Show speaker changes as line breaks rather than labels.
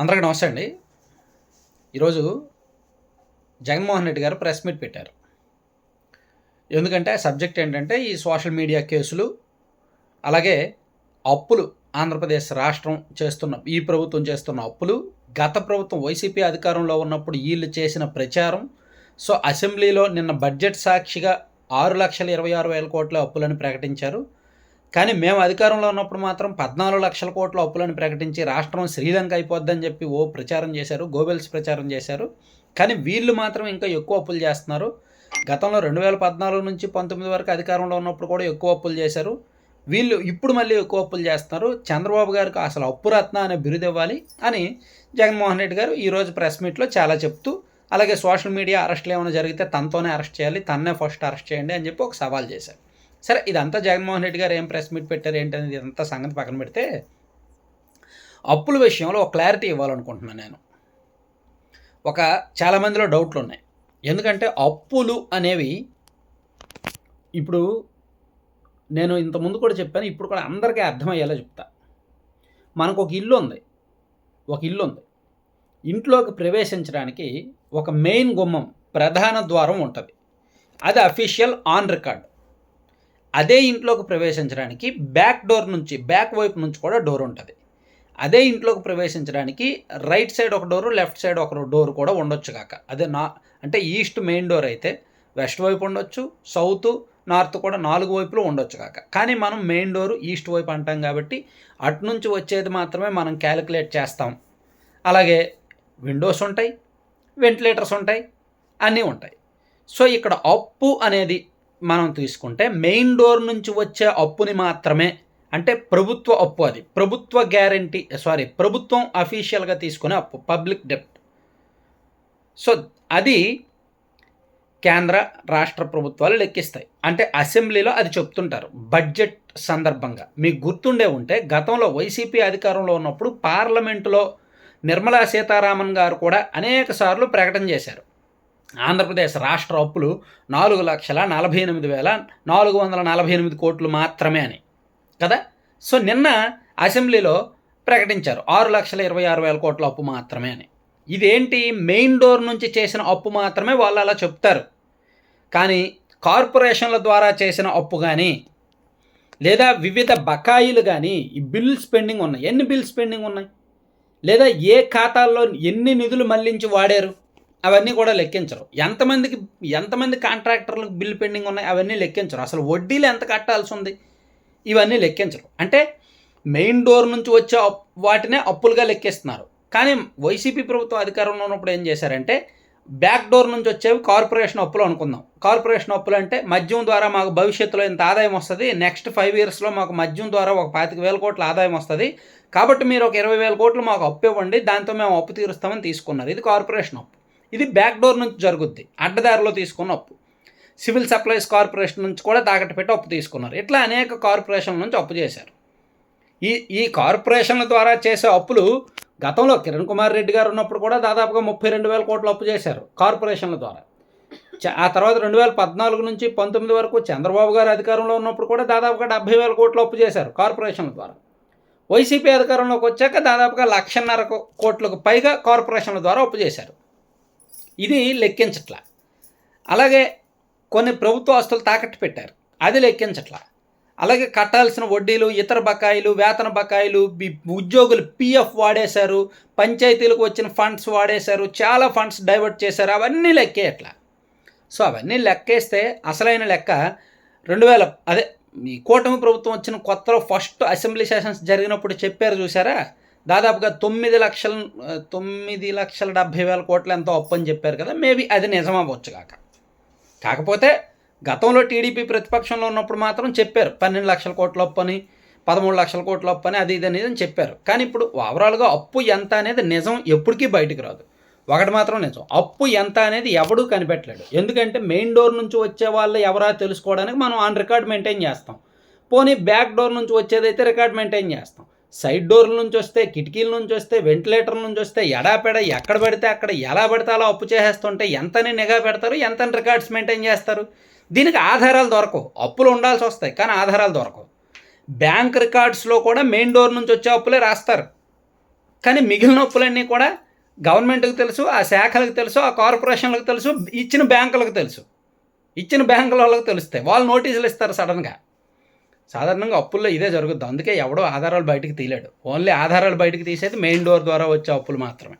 అందరికీ నమస్తే అండి. ఈరోజు జగన్మోహన్ రెడ్డి గారు ప్రెస్ మీట్ పెట్టారు. ఎందుకంటే సబ్జెక్ట్ ఏంటంటే ఈ సోషల్ మీడియా కేసులు అలాగే అప్పులు ఆంధ్రప్రదేశ్ రాష్ట్రం చేస్తున్న ఈ ప్రభుత్వం చేస్తున్న అప్పులు గత ప్రభుత్వం వైసీపీ అధికారంలో ఉన్నప్పుడు వీళ్ళు చేసిన ప్రచారం సో అసెంబ్లీలో నిన్న బడ్జెట్ సాక్షిగా ఆరు లక్షల ఇరవై ఆరు వేల కోట్ల అప్పులని ప్రకటించారు. కానీ మేము అధికారంలో ఉన్నప్పుడు మాత్రం పద్నాలుగు లక్షల కోట్ల అప్పులను ప్రకటించి రాష్ట్రం శ్రీలంక అయిపోద్దని చెప్పి ఓ ప్రచారం చేశారు గోబెల్స్ ప్రచారం చేశారు. కానీ వీళ్ళు మాత్రం ఇంకా ఎక్కువ అప్పులు చేస్తున్నారు. గతంలో రెండు వేల పద్నాలుగు నుంచి పంతొమ్మిది వరకు అధికారంలో ఉన్నప్పుడు కూడా ఎక్కువ అప్పులు చేశారు. వీళ్ళు ఇప్పుడు మళ్ళీ ఎక్కువ అప్పులు చేస్తున్నారు. చంద్రబాబు గారికి అసలు అప్పురత్న అనే బిరుదు ఇవ్వాలి అని జగన్మోహన్ రెడ్డి గారు ఈరోజు ప్రెస్ మీట్లో చాలా చెప్తూ అలాగే సోషల్ మీడియా అరెస్టులు ఏమైనా జరిగితే తనతోనే అరెస్ట్ చేయాలి తన్నే ఫస్ట్ అరెస్ట్ చేయండి అని చెప్పి ఒక సవాల్ చేశారు. సరే ఇదంతా జగన్మోహన్ రెడ్డి గారు ఏం ప్రెస్ మీట్ పెట్టారు ఏంటనేది ఇదంతా సంగతి పక్కన పెడితే అప్పుల విషయంలో ఒక క్లారిటీ ఇవ్వాలనుకుంటున్నాను నేను. ఒక చాలామందిలో డౌట్లు ఉన్నాయి ఎందుకంటే అప్పులు అనేవి ఇప్పుడు నేను ఇంతకుముందు కూడా చెప్పాను ఇప్పుడు కూడా అందరికీ అర్థమయ్యేలా చెప్తా. మనకు ఒక ఇల్లు ఉంది. ఒక ఇల్లు ఉంది. ఇంట్లోకి ప్రవేశించడానికి ఒక మెయిన్ గుమ్మం ప్రధాన ద్వారం ఉంటుంది. అది అఫీషియల్ ఆన్ రికార్డ్ అదే ఇంట్లోకి ప్రవేశించడానికి బ్యాక్ డోర్ నుంచి బ్యాక్ వైపు నుంచి కూడా డోర్ ఉంటుంది. అదే ఇంట్లోకి ప్రవేశించడానికి రైట్ సైడ్ ఒక డోరు లెఫ్ట్ సైడ్ ఒక డోర్ కూడా ఉండొచ్చు కాక. అదే నా అంటే ఈస్ట్ మెయిన్ డోర్ అయితే వెస్ట్ వైపు ఉండొచ్చు సౌత్ నార్త్ కూడా నాలుగు వైపులు ఉండొచ్చు కాక. కానీ మనం మెయిన్ డోర్ ఈస్ట్ వైపు అంటాం కాబట్టి అటు నుంచి వచ్చేది మాత్రమే మనం క్యాలిక్యులేట్ చేస్తాం. అలాగే విండోస్ ఉంటాయి వెంటిలేటర్స్ ఉంటాయి అన్నీ ఉంటాయి. సో ఇక్కడ అప్పు అనేది మనం తీసుకుంటే మెయిన్ డోర్ నుంచి వచ్చే అప్పుని మాత్రమే అంటే ప్రభుత్వ అప్పు అది. ప్రభుత్వ గ్యారంటీ సారీ ప్రభుత్వం అఫీషియల్గా తీసుకునే అప్పు పబ్లిక్ డెప్ట్ సో అది కేంద్ర రాష్ట్ర ప్రభుత్వాలు లెక్కిస్తాయి. అంటే అసెంబ్లీలో అది చెప్తుంటారు బడ్జెట్ సందర్భంగా. మీకు గుర్తుండే ఉంటే గతంలో వైసీపీ అధికారంలో ఉన్నప్పుడు పార్లమెంటులో నిర్మలా సీతారామన్ గారు కూడా అనేక సార్లు ప్రకటన చేశారు. ఆంధ్రప్రదేశ్ రాష్ట్ర అప్పులు నాలుగు లక్షల నలభై ఎనిమిది వేల నాలుగు వందల నలభై ఎనిమిది కోట్లు మాత్రమే అని. కదా? సో నిన్న అసెంబ్లీలో ప్రకటించారు. ఆరు లక్షల ఇరవై ఆరు వేల కోట్ల అప్పు మాత్రమే అని. ఇదేంటి? మెయిన్ డోర్ నుంచి చేసిన అప్పు మాత్రమే వాళ్ళు అలా చెప్తారు. కానీ కార్పొరేషన్ల ద్వారా చేసిన అప్పు కానీ లేదా వివిధ బకాయిలు కానీ ఈ బిల్ స్పెండింగ్ ఉన్నాయి. ఎన్ని బిల్ స్పెండింగ్ ఉన్నాయి? లేదా ఏ ఖాతాల్లో ఎన్ని నిధులు మళ్ళించి వాడారు? అవన్నీ కూడా లెక్కించరు. ఎంతమందికి ఎంతమంది కాంట్రాక్టర్లకు బిల్ పెండింగ్ ఉన్నాయి అవన్నీ లెక్కించరు. అసలు వడ్డీలు ఎంత కట్టాల్సి ఉంది ఇవన్నీ లెక్కించరు. అంటే మెయిన్ డోర్ నుంచి వచ్చే వాటినే అప్పులుగా లెక్కిస్తున్నారు. కానీ వైసీపీ ప్రభుత్వం అధికారంలో ఉన్నప్పుడు ఏం చేశారంటే బ్యాక్ డోర్ నుంచి వచ్చేవి కార్పొరేషన్ అప్పులు అనుకుందాం. కార్పొరేషన్ అప్పులు అంటే మద్యం ద్వారా మాకు భవిష్యత్తులో ఇంత ఆదాయం వస్తుంది. నెక్స్ట్ ఫైవ్ ఇయర్స్లో మాకు మద్యం ద్వారా ఒక పాతిక వేల కోట్ల ఆదాయం వస్తుంది. కాబట్టి మీరు ఒక ఇరవై వేల కోట్లు మాకు అప్పు ఇవ్వండి. దాంతో మేము అప్పు తీరుస్తామని తీసుకున్నారు. ఇది కార్పొరేషన్ అప్పు. ఇది బ్యాక్ డోర్ నుంచి జరుగుద్ది. అడ్డదారిలో తీసుకున్న అప్పు. సివిల్ సప్లైస్ కార్పొరేషన్ నుంచి కూడా తాకట్టు పెట్టి అప్పు తీసుకున్నారు. ఇట్లా అనేక కార్పొరేషన్ల నుంచి అప్పు చేశారు. ఈ ఈ కార్పొరేషన్ల ద్వారా చేసే అప్పులు గతంలో కిరణ్ కుమార్ రెడ్డి గారు ఉన్నప్పుడు కూడా దాదాపుగా ముప్పై రెండు వేల కోట్లు అప్పు చేశారు కార్పొరేషన్ల ద్వారా. ఆ తర్వాత రెండు వేల పద్నాలుగు నుంచి పంతొమ్మిది వరకు చంద్రబాబు గారు అధికారంలో ఉన్నప్పుడు కూడా దాదాపుగా డెబ్బై వేల కోట్లు అప్పు చేశారు కార్పొరేషన్ల ద్వారా. వైసీపీ అధికారంలోకి వచ్చాక దాదాపుగా లక్షన్నర కోట్లకు పైగా కార్పొరేషన్ల ద్వారా అప్పు చేశారు. ఇది లెక్కించట్ల. అలాగే కొన్ని ప్రభుత్వ ఆస్తులు తాకట్టు పెట్టారు. అది లెక్కించట్ల. అలాగే కట్టాల్సిన వడ్డీలు ఇతర బకాయిలు వేతన బకాయిలు ఉద్యోగులు పిఎఫ్ వాడేశారు పంచాయతీలకు వచ్చిన ఫండ్స్ వాడేశారు చాలా ఫండ్స్ డైవర్ట్ చేశారు అవన్నీ లెక్కేయట్లా. సో అవన్నీ లెక్కేస్తే అసలైన లెక్క రెండు వేల అదే ఈ కూటమి ప్రభుత్వం వచ్చిన కొత్తలో ఫస్ట్ అసెంబ్లీ సెషన్స్ జరిగినప్పుడు చెప్పారు చూసారా దాదాపుగా తొమ్మిది లక్షల తొమ్మిది లక్షల డెబ్భై వేల కోట్లు ఎంతో అప్పు అని చెప్పారు కదా మేబీ అది నిజమవ్వచ్చు కాక. కాకపోతే గతంలో టీడీపీ ప్రతిపక్షంలో ఉన్నప్పుడు మాత్రం చెప్పారు పన్నెండు లక్షల కోట్ల అప్పు అని పదమూడు లక్షల కోట్ల అప్పు అని అది ఇది అనేది అని చెప్పారు. కానీ ఇప్పుడు ఓవరాల్గా అప్పు ఎంత అనేది నిజం ఎప్పటికీ బయటకు రాదు. ఒకటి మాత్రం నిజం అప్పు ఎంత అనేది ఎవడూ కనిపెట్టలేడు. ఎందుకంటే మెయిన్ డోర్ నుంచి వచ్చే వాళ్ళు ఎవరా తెలుసుకోవడానికి మనం ఆన్ రికార్డ్ మెయింటైన్ చేస్తాం. పోనీ బ్యాక్ డోర్ నుంచి వచ్చేదైతే రికార్డ్ మెయింటైన్ చేస్తాం. సైడ్ డోర్ల నుంచి వస్తే కిటికీల నుంచి వస్తే వెంటిలేటర్ నుంచి వస్తే ఎడాపెడ ఎక్కడ పడితే అక్కడ ఎలా పడితే అలా అప్పు చేసేస్తుంటే ఎంతని నిఘా పెడతారు ఎంతని రికార్డ్స్ మెయింటైన్ చేస్తారు? దీనికి ఆధారాలు దొరకవు. అప్పులు ఉండాల్సి వస్తాయి కానీ ఆధారాలు దొరకవు. బ్యాంక్ రికార్డ్స్లో కూడా మెయిన్ డోర్ నుంచి వచ్చే అప్పులే రాస్తారు. కానీ మిగిలిన అప్పులన్నీ కూడా గవర్నమెంట్కి తెలుసు ఆ శాఖలకు తెలుసు ఆ కార్పొరేషన్లకు తెలుసు ఇచ్చిన బ్యాంకులకు తెలుసు. ఇచ్చిన బ్యాంకుల వాళ్ళకి తెలుస్తాయి. వాళ్ళు నోటీసులు ఇస్తారు సడన్గా. సాధారణంగా అప్పుల్లో ఇదే జరుగుద్ది. అందుకే ఎవడో ఆధారాలు బయటకు తీయలేడు. ఓన్లీ ఆధారాలు బయటకు తీసేది మెయిన్ డోర్ ద్వారా వచ్చే అప్పులు మాత్రమే.